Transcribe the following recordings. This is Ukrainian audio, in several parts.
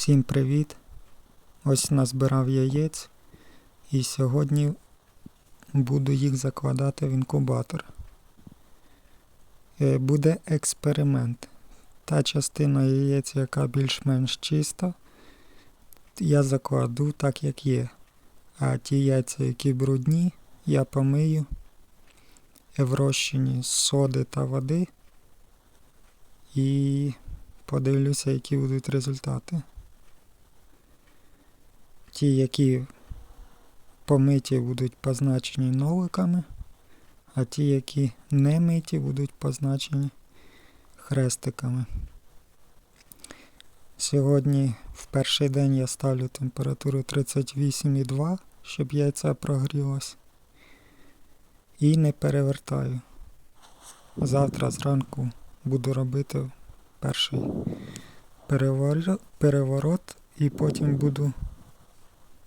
Всім привіт! Ось назбирав яєць і сьогодні буду їх закладати в інкубатор. Е, Буде експеримент. Та частина яєць, яка більш-менш чиста, я закладу так, як є. А ті яйця, які брудні, я помию в розчині соди та води і подивлюся, які будуть результати. Ті, які помиті, будуть позначені ноликами, а ті, які не миті, будуть позначені хрестиками. Сьогодні в перший день я ставлю температуру 38,2, щоб яйце прогрілось. І не перевертаю. Завтра зранку буду робити перший перевор- переворот і потім буду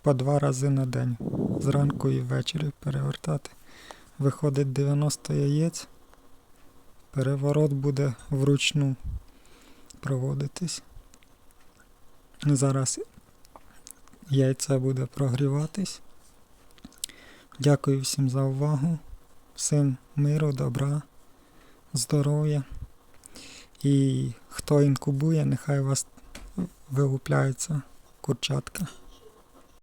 по два рази на день. Зранку і ввечері перевертати. Виходить 90 яєць. Переворот буде вручну проводитись. Зараз яйце буде прогріватись. Дякую всім за увагу. Всім миру, добра, здоров'я. І хто інкубує, нехай у вас вилупляються курчатка.